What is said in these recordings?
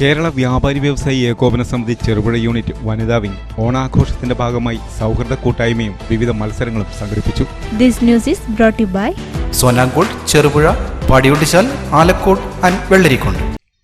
കേരള വ്യാപാരി വ്യവസായി ഏകോപന സമിതി ചെറുപുഴ യൂണിറ്റ് വനിതാ വിംഗ് ഓണാഘോഷത്തിന്റെ ഭാഗമായി സൗഹൃദ കൂട്ടായ്മയും വിവിധ മത്സരങ്ങളും സംഘടിപ്പിച്ചു. This news is brought to you by Sonankode Cherupuzha Padiyotchal Alakode and Vellarikundu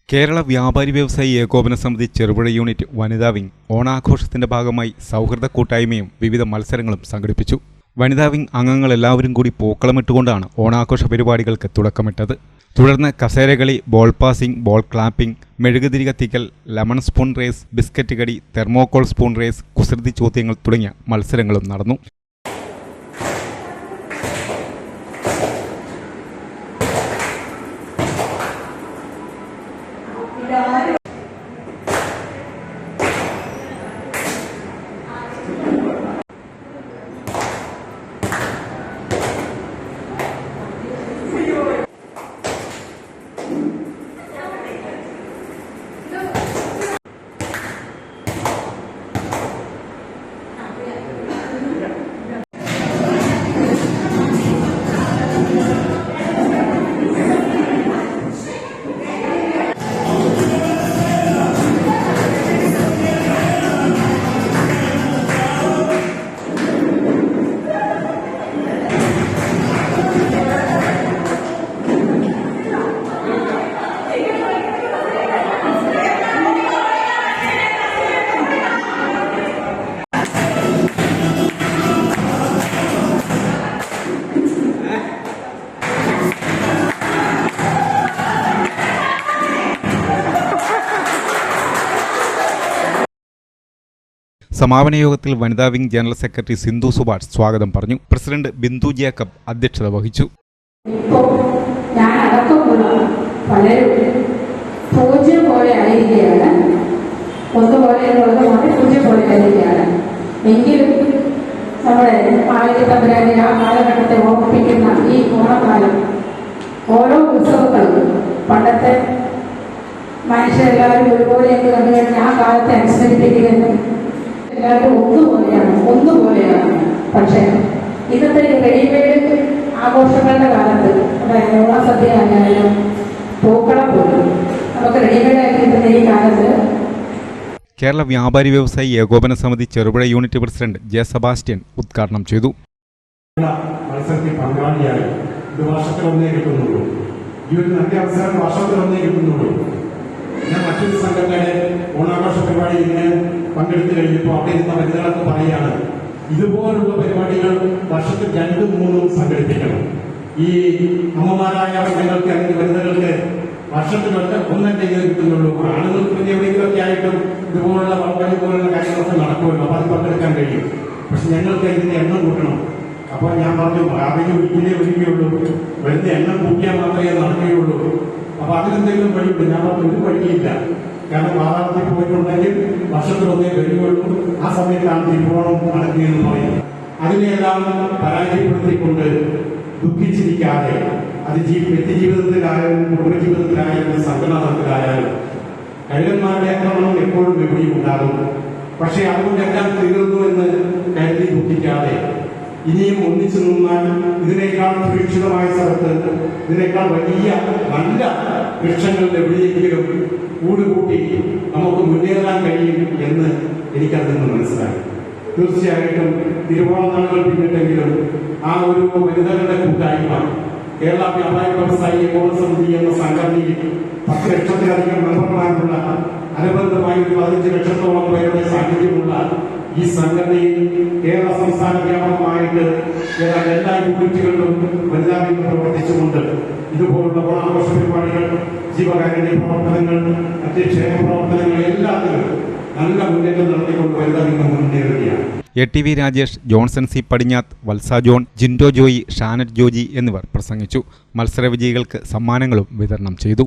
Kerala വ്യാപാരി വ്യവസായി ഏകോപന സമിതി ചെറുപുഴ യൂണിറ്റ് വനിതാ വിംഗ് ഓണാഘോഷത്തിന്റെ ഭാഗമായി സൗഹൃദ കൂട്ടായ്മയും വിവിധ മത്സരങ്ങളും സംഘടിപ്പിച്ചു. വനിതാ വിംഗ് അംഗങ്ങൾ എല്ലാവരും കൂടി പൂക്കളമിട്ടുകൊണ്ടാണ് ഓണാഘോഷ പരിപാടികൾക്ക് തുടക്കമിട്ടത്. തുടർന്ന് കസേരകളി ബോൾ പാസിംഗ് ബോൾ ക്ലാപ്പിംഗ് മെഴുകുതിരി കത്തിക്കൽ ലെമൺ സ്പൂൺ റേസ് ബിസ്ക്കറ്റ് കടി തെർമോകോൾ സ്പൂൺ റേസ് കുസൃതി ചോദ്യങ്ങൾ തുടങ്ങിയ മത്സരങ്ങളും നടന്നു. സമാപന യോഗത്തിൽ വനിതാ wing general secretary Sindhu Subhash സ്വാഗതം പറഞ്ഞു. പ്രസിഡന്റ് ബിന്ദു ജേക്കബ് അധ്യക്ഷത വഹിച്ചു. പോലെ പോലെ ഓരോ ഉത്സവങ്ങളും പണ്ടത്തെ മനുഷ്യരെല്ലാവരും ഒരുപോലെയൊക്കെ കണ്ടു കഴിഞ്ഞാൽ ആ കാലത്തെ അനുസ്മരിപ്പിക്കുന്നത് എല്ലാവരും ഒന്നുപോലെയാണ് ഒന്നുപോലെയാണ്. പക്ഷേ ഇന്നത്തെ റെഡിമെയ്ഡ് ആഘോഷങ്ങളുടെ കാലത്ത് അതായത് ഓണസദ്യ ആയാലും പൂക്കളം പോലും നമുക്ക് റെഡിമെയ്ഡ് ആയിട്ട് കിട്ടുന്ന ഈ കാലത്ത് Kerala Vyapari Vyavasayi Ekopana Samithi Cherupuzha unit president J Sebastian ഉദ്ഘാടനം ചെയ്തു. മത്സരത്തിൽ പങ്കാളിയായി ഇത് വർഷത്തിൽ ഒന്നേ കിട്ടുന്നുള്ളൂ. ഈ ഒരു നല്ല അവസരം വർഷത്തിൽ ഒന്നേ കിട്ടുന്നുള്ളൂ. ഞാൻ മറ്റൊരു സംഘടനയുടെ ഓണാഘോഷ പരിപാടി ഇങ്ങനെ പങ്കെടുത്തു കഴിഞ്ഞപ്പോൾ അവിടെ ഇരുന്ന വനിതകളൊക്കെ പറയുകയാണ് ഇതുപോലുള്ള പരിപാടികൾ വർഷത്തിൽ രണ്ടും മൂന്നും സംഘടിപ്പിക്കണം. ഈ അമ്മമാരായ വനിതകൾക്ക് അല്ലെങ്കിൽ വനിതകൾക്ക് വർഷത്തിൽ ഒന്നല്ലേ കിട്ടുന്നുള്ളൂ. ആണുങ്ങൾക്ക് പിന്നെ എവിടെയെങ്കിലുമൊക്കെ ആയിട്ടും ഇതുപോലുള്ള വള്ളി പോലുള്ള കാര്യങ്ങളൊക്കെ നടക്കുമല്ലോ. അപ്പൊ അത് പങ്കെടുക്കാൻ കഴിയും. പക്ഷെ ഞങ്ങൾക്ക് ഇതിന്റെ എണ്ണം കൂട്ടണം. അപ്പോൾ ഞാൻ പറഞ്ഞു ഭാവിയിൽ ഒരിക്കലേ വരികയുള്ളൂ. വെറുതെ എണ്ണം കൂട്ടിയാൽ മാത്രമേ നടക്കുകയുള്ളൂ. അപ്പൊ അതിനെന്തെങ്കിലും വഴിയുണ്ട്? ഞാൻ പറഞ്ഞു ഒരു വഴിയില്ല. കാരണം വാതാളത്തിൽ പോയിട്ടുണ്ടെങ്കിൽ വർഷത്തിൽ ഒന്നേ വരികയുള്ളൂ ആ സമയത്താണ് തിരുവോണം നടത്തിയെന്ന് പറയും അതിനെല്ലാം പരാജയപ്പെടുത്തിക്കൊണ്ട് ദുഃഖിച്ചിരിക്കാതെ അത് ജീ വ്യക്തിജീവിതത്തിലായാലും കുടുംബജീവിതത്തിലായാലും സംഘടനത്തിലായാലും കഴുകന്മാരുടെ ആക്രമണം എപ്പോഴും എവിടെയും ഉണ്ടാകും. പക്ഷേ അതുകൊണ്ടെല്ലാം തീർന്നു എന്ന് കരുതി ദുഃഖിക്കാതെ ഇനിയും ഒന്നിച്ചു നിന്നാൽ ഇതിനേക്കാൾ സുരക്ഷിതമായ സ്ഥലത്ത് ഇതിനേക്കാൾ വലിയ നല്ല വൃക്ഷങ്ങൾ എവിടെയെങ്കിലും കൂടുകൂട്ടി നമുക്ക് മുന്നേറാൻ കഴിയും എന്ന് എനിക്കതിൽ നിന്ന് മനസ്സിലായി. തീർച്ചയായിട്ടും തിരുവോണനാളുകൾ പിന്നിട്ടെങ്കിലും ആ ഒരു വനിതകളുടെ കൂട്ടായ്മ കേരള വ്യാപാരി വ്യവസായി സമിതി എന്ന സംഘടനയിൽ പത്ത് ലക്ഷത്തിലധികം മെമ്പർമാരുള്ള അനുബന്ധമായി പതിനഞ്ച് ലക്ഷത്തോളം പേരുടെ സാന്നിധ്യമുള്ള ഈ സംഘടനയിൽ കേരള സംസ്ഥാന വ്യാപകമായിട്ട് ഏതാണ്ട് എല്ലാ യൂണിറ്റുകളിലും വനിതാ വിംഗ് പ്രവർത്തിച്ചുകൊണ്ട് ഇതുപോലുള്ള ഓണാഘോഷ പരിപാടികൾ ജീവകാരുണ്യ പ്രവർത്തനങ്ങൾ മറ്റ് ക്ഷേമ പ്രവർത്തനങ്ങൾ എല്ലാത്തിലും നല്ല മുന്നേറ്റം നടത്തിക്കൊണ്ട് വനിതാ വിംഗ് മുന്നേറുകയാണ്. A T V Rajesh Johnson C Padinjath Valsa John Jindo Joy Shanet Joji എന്നിവർ പ്രസംഗിച്ചു. മത്സരവിജയികൾക്ക് സമ്മാനങ്ങളും വിതരണം ചെയ്തു.